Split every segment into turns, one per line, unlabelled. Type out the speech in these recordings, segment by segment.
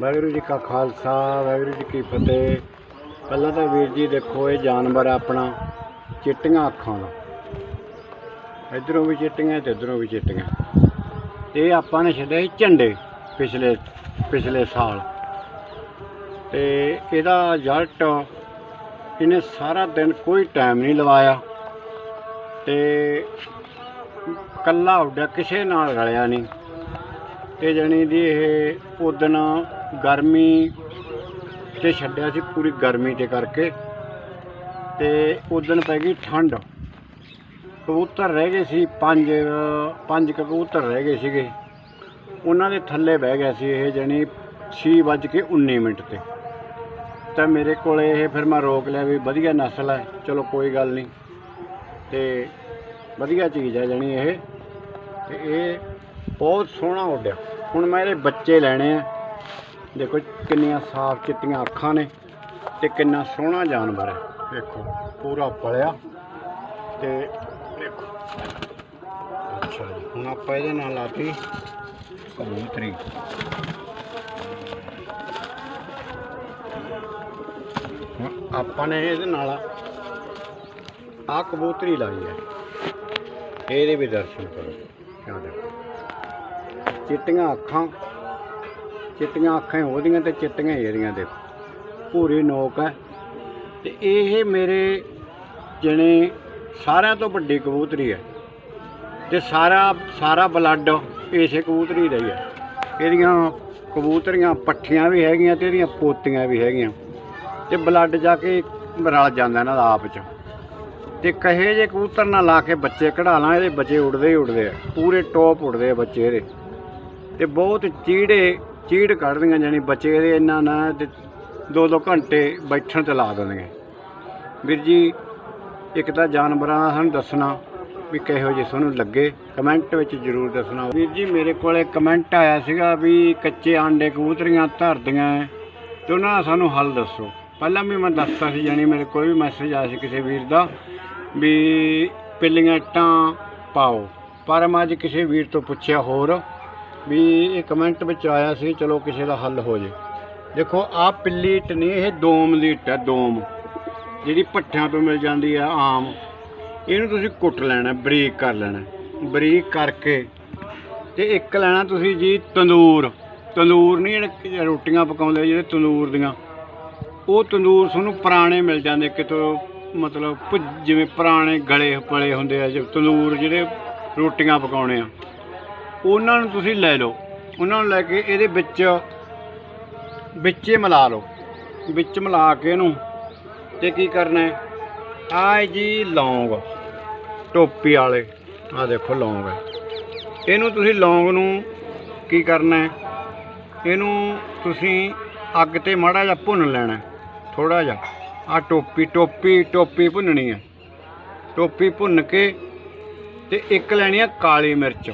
ਵਾਹਿਗੁਰੂ ਜੀ ਕਾ ਖਾਲਸਾ, ਵਾਹਿਗੁਰੂ ਜੀ ਕੀ ਫਤਿਹ। ਪਹਿਲਾਂ ਤਾਂ ਵੀਰ ਜੀ ਦੇਖੋ, ਇਹ ਜਾਨਵਰ ਆਪਣਾ, ਚਿੱਟੀਆਂ ਅੱਖਾਂ ਦਾ। ਇਧਰੋਂ ਵੀ ਚਿੱਟੀਆਂ ਤੇ ਇਧਰੋਂ ਵੀ ਚਿੱਟੀਆਂ। ਇਹ ਆਪਾਂ ਨੇ ਛੱਡਿਆ ਸੀ ਝੰਡੇ ਪਿਛਲੇ ਪਿਛਲੇ ਸਾਲ। ਤੇ ਇਹਦਾ ਰਿਜ਼ਲਟ ਇਹਨੇ ਸਾਰਾ ਦਿਨ ਕੋਈ ਟਾਈਮ ਨਹੀਂ ਲਵਾਇਆ। ਤੇ ਕੱਲਾ ਉੱਡਿਆ, ਕਿਸੇ ਨਾਲ ਰਲਿਆ ਨਹੀਂ। ਤੇ ਜਾਣੀ ਦੀ ਇਹ ਉਦਣ ਗਰਮੀ ਤੇ ਛੱਡਿਆ ਸੀ ਪੂਰੀ ਗਰਮੀ ਤੇ ਕਰਕੇ ਤੇ ਉਦਣ ਪੈ ਗਈ ਠੰਡ। ਕਬੂਤਰ ਰਹਿ ਗਏ ਸੀ ਪੰਜ ਪੰਜ ਕਬੂਤਰ ਰਹਿ ਗਏ ਸੀਗੇ। ਉਹਨਾਂ ਦੇ ਥੱਲੇ ਬਹਿ ਗਿਆ ਸੀ ਇਹ ਜਣੀ 6:19 ਮਿੰਟ ਤੇ। ਤਾਂ ਮੇਰੇ ਕੋਲ ਇਹ ਫਿਰ ਮੈਂ ਰੋਕ ਲਿਆ ਵੀ ਵਧੀਆ ਨਸਲ ਹੈ, ਚਲੋ ਕੋਈ ਗੱਲ ਨਹੀਂ। ਤੇ ਵਧੀਆ ਚੀਜ਼ ਹੈ ਜਣੀ ਇਹ। ਤੇ ਇਹ ਬਹੁਤ ਸੋਹਣਾ ਉੱਡਿਆ ਹੁਣ ਮੈਂ ਇਹਦੇ ਬੱਚੇ ਲੈਣੇ ਆ। ਦੇਖੋ ਕਿੰਨੀਆਂ ਸਾਫ਼ ਚਿੱਟੀਆਂ ਅੱਖਾਂ ਨੇ ਤੇ ਕਿੰਨਾ ਸੋਹਣਾ ਜਾਨਵਰ ਹੈ। ਦੇਖੋ ਪੂਰਾ ਪਲਿਆ ਤੇ ਦੇਖੋ ਅੱਛਾ ਜੀ, ਹੁਣ ਆਪਾਂ ਇਹਦੇ ਨਾਲ ਲਾਤੀ ਕਬੂਤਰੀ। ਹੁਣ ਆਪਾਂ ਨੇ ਇਹਦੇ ਨਾਲ ਆ ਕਬੂਤਰੀ ਲਾਈ ਹੈ। ਇਹਦੇ ਵੀ ਦਰਸ਼ਨ ਕਰੋ। ਕਿਆ ਦੇਖੋ। ਚਿੱਟੀਆਂ ਅੱਖਾਂ ਚਿੱਟੀਆਂ ਅੱਖਾਂ ਉਹਦੀਆਂ ਤੇ ਚਿੱਟੀਆਂ ਇਹਦੀਆਂ ਦੇਖੋ। ਪੂਰੀ ਨੋਕ ਹੈ। ਤੇ ਇਹ ਮੇਰੇ ਜਣੇ ਸਾਰਿਆਂ ਤੋਂ ਵੱਡੀ ਕਬੂਤਰੀ ਹੈ। ਤੇ ਸਾਰਾ ਸਾਰਾ ਬਲੱਡ ਇਸੇ ਕਬੂਤਰੀ ਦਾ ਹੀ ਹੈ। ਇਹਦੀਆਂ ਕਬੂਤਰੀਆਂ ਪੱਠੀਆਂ ਵੀ ਹੈਗੀਆਂ ਤੇ ਇਹਦੀਆਂ ਪੋਤੀਆਂ ਵੀ ਹੈਗੀਆਂ। ਤੇ ਬਲੱਡ ਜਾ ਕੇ ਰਲ ਜਾਂਦਾ ਇਹਨਾਂ ਦਾ ਆਪ ਚ। ਤੇ ਕਹੇ ਜੇ ਕਬੂਤਰ ਨਾਲ ਲਾ ਕੇ ਬੱਚੇ ਕਢਾ ਲਾਂ, ਇਹਦੇ ਬੱਚੇ ਉੱਡਦੇ ਹੀ ਉੱਡਦੇ ਆ। ਪੂਰੇ ਟੌਪ ਉੱਡਦੇ ਆ ਬੱਚੇ ਇਹਦੇ। ਤੇ ਬਹੁਤ ਚੀੜੇ ਚੀੜ ਕੱਢਦੀਆਂ ਜਾਨੀ ਬੱਚੇ ਇਹਦੇ ਇੰਨਾ ਨਾ ਤੇ ਦੋ ਦੋ ਘੰਟੇ ਬੈਠਣ ਤੇ ਲਾ ਦਿੰਦੀਆਂ। ਵੀਰ ਜੀ ਇੱਕ ਤਾਂ ਜਾਨਵਰਾਂ ਦਾ ਸਾਨੂੰ ਦੱਸਣਾ ਵੀ ਕਿਹੋ ਜਿਹੇ ਤੁਹਾਨੂੰ ਲੱਗੇ। ਕਮੈਂਟ ਵਿੱਚ ਜ਼ਰੂਰ ਦੱਸਣਾ। ਵੀਰ ਜੀ ਮੇਰੇ ਕੋਲੇ ਕਮੈਂਟ ਆਇਆ ਸੀਗਾ ਵੀ ਕੱਚੇ ਆਂਡੇ ਕਬੂਤਰੀਆਂ ਧਰਦੀਆਂ ਹੈ, ਤੇ ਉਹਨਾਂ ਦਾ ਸਾਨੂੰ ਹੱਲ ਦੱਸੋ। ਪਹਿਲਾਂ ਵੀ ਮੈਂ ਦੱਸਤਾ ਸੀ ਜਾਨੀ ਮੇਰੇ ਕੋਈ ਵੀ ਮੈਸੇਜ ਆਇਆ ਸੀ ਕਿਸੇ ਵੀਰ ਦਾ ਵੀ ਪਿੱਲੀਆਂ ਇੱਟਾਂ ਪਾਓ। ਪਰ ਮੈਂ ਅੱਜ ਕਿਸੇ ਵੀਰ ਤੋਂ ਪੁੱਛਿਆ ਹੋਰ ਵੀ ਇਹ ਕਮੈਂਟ ਵਿੱਚ ਆਇਆ ਸੀ, ਚਲੋ ਕਿਸੇ ਦਾ ਹੱਲ ਹੋ ਜੇ। ਦੇਖੋ ਆਹ ਪਿੱਲੀ ਇੱਟ ਨਹੀਂ, ਇਹ ਦੋਮ ਦੀ ਇੱਟ ਹੈ, ਦੋਮ। ਜਿਹੜੀ ਭੱਠਿਆਂ ਤੋਂ ਮਿਲ ਜਾਂਦੀ ਹੈ, ਆਮ। ਇਹਨੂੰ ਤੁਸੀਂ ਕੁੱਟ ਲੈਣਾ, ਬਰੀਕ ਕਰ ਲੈਣਾ। ਬਰੀਕ ਕਰਕੇ ਤੇ ਇੱਕ ਲੈਣਾ ਤੁਸੀਂ ਜੀ ਤੰਦੂਰ। ਤੰਦੂਰ ਨਹੀਂ, ਜਿਹੜੇ ਰੋਟੀਆਂ ਪਕਾਉਂਦੇ ਜਿਹੜੇ ਤੰਦੂਰ ਦੀਆਂ। ਉਹ ਤੰਦੂਰ ਤੁਹਾਨੂੰ ਪੁਰਾਣੇ ਮਿਲ ਜਾਂਦੇ, ਕਿਤੋਂ ਮਤਲਬ ਭੁ- ਜਿਵੇਂ ਪੁਰਾਣੇ ਗਲੇ ਪਲੇ ਹੁੰਦੇ ਆ, ਜੋ ਤੰਦੂਰ ਜਿਹੜੇ ਰੋਟੀਆਂ ਪਕਾਉਣੇ ਆ। ਉਹਨਾਂ ਨੂੰ ਤੁਸੀਂ ਲੈ ਲਓ। ਉਹਨਾਂ ਨੂੰ ਲੈ ਕੇ ਇਹਦੇ ਵਿੱਚ, ਵਿੱਚੇ ਮਿਲਾ ਲਓ। ਵਿੱਚ ਮਿਲਾ ਕੇ ਇਹਨੂੰ, ਤੇ ਕੀ ਕਰਨਾ ਹੈ? ਆਹ ਜੀ ਲੌਂਗ, ਟੋਪੀ ਵਾਲੇ। ਆਹ ਦੇਖੋ ਲੌਂਗ ਹੈ। ਇਹਨੂੰ ਤੁਸੀਂ ਲੌਂਗ ਨੂੰ ਕੀ ਕਰਨਾ ਹੈ? ਇਹਨੂੰ ਤੁਸੀਂ ਅੱਗ ਤੇ ਮਾੜਾ ਜਿਹਾ ਭੁੰਨ ਲੈਣਾ ਥੋੜਾ ਜਿਹਾ। ਆ ਟੋਪੀ ਟੋਪੀ ਟੋਪੀ ਭੁੰਨਣੀ ਹੈ। ਟੋਪੀ ਭੁੰਨ ਕੇ ਤੇ ਇੱਕ ਲੈਣੀ ਆ ਕਾਲੀ ਮਿਰਚ।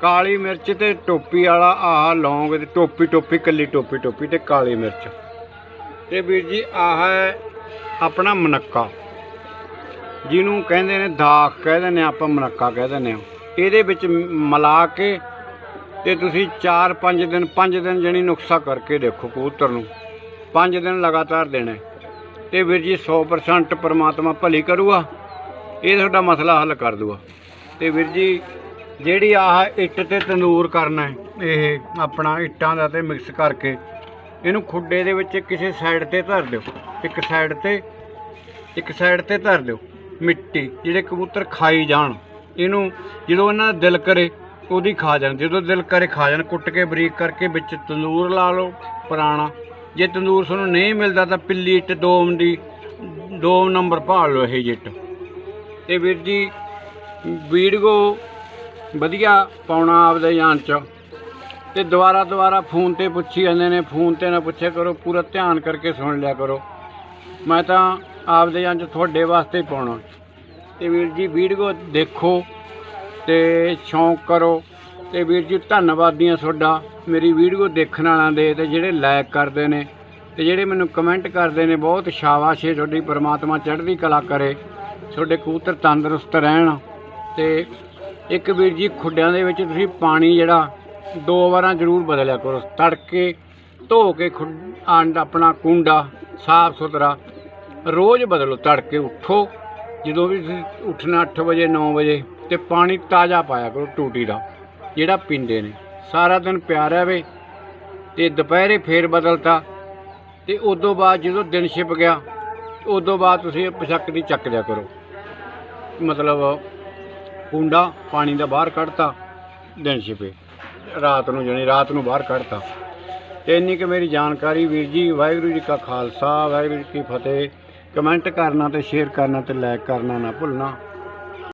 ਕਾਲੀ ਮਿਰਚ ਤੇ ਟੋਪੀ ਵਾਲਾ ਆਹ ਲੌਂਗ ਤੇ ਟੋਪੀ ਟੋਪੀ, ਕੱਲੀ ਟੋਪੀ ਟੋਪੀ ਤੇ ਕਾਲੀ ਮਿਰਚ। ਤੇ ਵੀਰ ਜੀ, ਆਹ ਹੈ ਆਪਣਾ ਮਨੱਕਾ। ਜਿਹਨੂੰ ਕਹਿੰਦੇ ਨੇ ਦਾਖ, ਕਹਿ ਦਿੰਦੇ ਹਾਂ ਆਪਾਂ ਮਨੱਕਾ ਕਹਿ ਦਿੰਦੇ ਹਾਂ। ਇਹਦੇ ਵਿੱਚ ਮਿਲਾ ਕੇ ਤੇ ਤੁਸੀਂ 4-5 ਦਿਨ 5 ਦਿਨ ਜਣੀ ਨੁਕਸਾ ਕਰਕੇ ਦੇਖੋ ਕਬੂਤਰ ਨੂੰ। 5 ਦਿਨ ਲਗਾਤਾਰ ਦੇਣਾ ਹੈ। ਤੇ ਵੀਰ ਜੀ 100% ਪਰਮਾਤਮਾ ਭਲੀ ਕਰੂਗਾ। ਇਹ ਤੁਹਾਡਾ ਮਸਲਾ ਹੱਲ ਕਰ ਦੂਗਾ। ਤੇ ਵੀਰ ਜੀ ਜਿਹੜੀ ਆਹ ਇੱਟ ਤੇ ਤੰਦੂਰ ਕਰਨਾ ਹੈ, ਇਹ ਆਪਣਾ ਇੱਟਾਂ ਦਾ ਤੇ ਮਿਕਸ ਕਰਕੇ, ਇਹਨੂੰ ਖੁੱਡੇ ਦੇ ਵਿੱਚ ਕਿਸੇ ਸਾਈਡ ਤੇ ਧਰ ਦਿਓ। ਇੱਕ ਸਾਈਡ ਤੇ, ਇੱਕ ਸਾਈਡ ਤੇ ਧਰ ਦਿਓ, ਮਿੱਟੀ, ਜਿਹੜੇ ਕਬੂਤਰ ਖਾਈ ਜਾਣ। ਇਹਨੂੰ ਜਦੋਂ ਇਹਨਾਂ ਦਾ ਦਿਲ ਕਰੇ, ਉਹਦੀ ਖਾ ਜਾਣ। ਜਦੋਂ ਦਿਲ ਕਰੇ ਖਾ ਜਾਣ, ਕੁੱਟ ਕੇ ਬਰੀਕ ਕਰਕੇ ਵਿੱਚ ਤੰਦੂਰ ਲਾ ਲਓ ਪੁਰਾਣਾ। ਜੇ ਤੰਦੂਰ ਤੁਹਾਨੂੰ ਨਹੀਂ ਮਿਲਦਾ ਤਾਂ ਪਿੱਲੀ ਇੱਟ, ਦੋਮ ਦੀ ਦੋ ਨੰਬਰ ਭਾਲ ਲਓ ਇਹ ਜਿੱਟ ਤੇ ਵੀਰ ਜੀ, ਵੀਡੀਓ ਵਧੀਆ ਪਾਉਣਾ ਆਪਦੇ ਜਾਨ ਚ। ਤੇ ਦੁਬਾਰਾ ਦੁਬਾਰਾ ਫੋਨ ਤੇ ਪੁੱਛੀ ਜਾਂਦੇ ਨੇ, ਫੋਨ ਤੇ ਨਾ ਪੁੱਛਿਆ ਕਰੋ, ਪੂਰਾ ਧਿਆਨ ਕਰਕੇ ਸੁਣ ਲਿਆ ਕਰੋ। ਮੈਂ ਤਾਂ ਆਪਦੇ ਜਾਨ ਚ ਤੁਹਾਡੇ ਵਾਸਤੇ ਪਾਉਣਾ। ਤੇ ਵੀਰ ਜੀ, ਵੀਡੀਓ ਦੇਖੋ ਤੇ ਸ਼ੌਂਕ ਕਰੋ। ਤੇ ਵੀਰ ਜੀ ਧੰਨਵਾਦੀਆਂ ਤੁਹਾਡਾ। ਮੇਰੀ ਵੀਡੀਓ ਦੇਖਣ ਵਾਲਿਆਂ ਦੇ ਤੇ ਜਿਹੜੇ ਲਾਇਕ ਕਰਦੇ ਨੇ ਤੇ ਜਿਹੜੇ ਮੈਨੂੰ ਕਮੈਂਟ ਕਰਦੇ ਨੇ, ਬਹੁਤ ਸ਼ਾਬਾਸ਼ ਹੈ ਤੁਹਾਡੀ, ਪ੍ਰਮਾਤਮਾ ਚੜ੍ਹਦੀ ਕਲਾ ਕਰੇ। ਤੁਹਾਡੇ ਕਬੂਤਰ ਤੰਦਰੁਸਤ ਰਹਿਣ ਤੇ ਇੱਕ ਵੀਰ ਜੀ, ਖੁੱਡਿਆਂ ਦੇ ਵਿੱਚ ਤੁਸੀਂ ਪਾਣੀ ਜਿਹੜਾ, ਦੋ ਵਾਰਾਂ ਜ਼ਰੂਰ ਬਦਲਿਆ ਕਰੋ। ਤੜਕੇ ਧੋ ਕੇ ਖੁ- ਆਪਣਾ ਕੁੰਡਾ ਸਾਫ਼ ਸੁਥਰਾ, ਰੋਜ਼ ਬਦਲੋ, ਤੜਕੇ ਉੱਠੋ। ਜਦੋਂ ਵੀ ਤੁਸੀਂ ਉੱਠਣਾ 8 ਵਜੇ 9 ਵਜੇ, ਤੇ ਪਾਣੀ ਤਾਜ਼ਾ ਪਾਇਆ ਕਰੋ ਟੂਟੀ ਦਾ, ਜਿਹੜਾ ਪੀਂਦੇ ਨੇ। ਸਾਰਾ ਦਿਨ ਪਿਆ ਰਹੇ, ਤੇ ਦੁਪਹਿਰੇ ਫੇਰ ਬਦਲਤਾ, ਤੇ ਉਦੋਂ ਬਾਅਦ ਜਦੋਂ ਦਿਨ ਛਿਪ ਗਿਆ, ਉਦੋਂ ਬਾਅਦ ਤੁਸੀਂ ਇਹ ਦੀ ਚੱਕ ਲਿਆ ਕਰੋ। ਮਤਲਬ ਕੁੰਡਾ ਪਾਣੀ ਦਾ ਬਾਹਰ ਕੱਢਤਾ, ਦਿਨ ਛਿਪੇ। ਰਾਤ ਨੂੰ ਜਾਣੀ ਰਾਤ ਨੂੰ ਬਾਹਰ ਕੱਢਤਾ। ਤੇ ਇੰਨੀ ਕਿ ਮੇਰੀ ਜਾਣਕਾਰੀ ਵੀਰ ਜੀ, ਵਾਹਿਗੁਰੂ ਜੀ ਕਾ ਖਾਲਸਾ, ਵਾਹਿਗੁਰੂ ਜੀ ਕੀ ਫਤਿਹ। ਕਮੈਂਟ ਕਰਨਾ ਤੇ ਸ਼ੇਅਰ ਕਰਨਾ ਤੇ ਲਾਈਕ ਕਰਨਾ ਨਾ ਭੁੱਲਣਾ।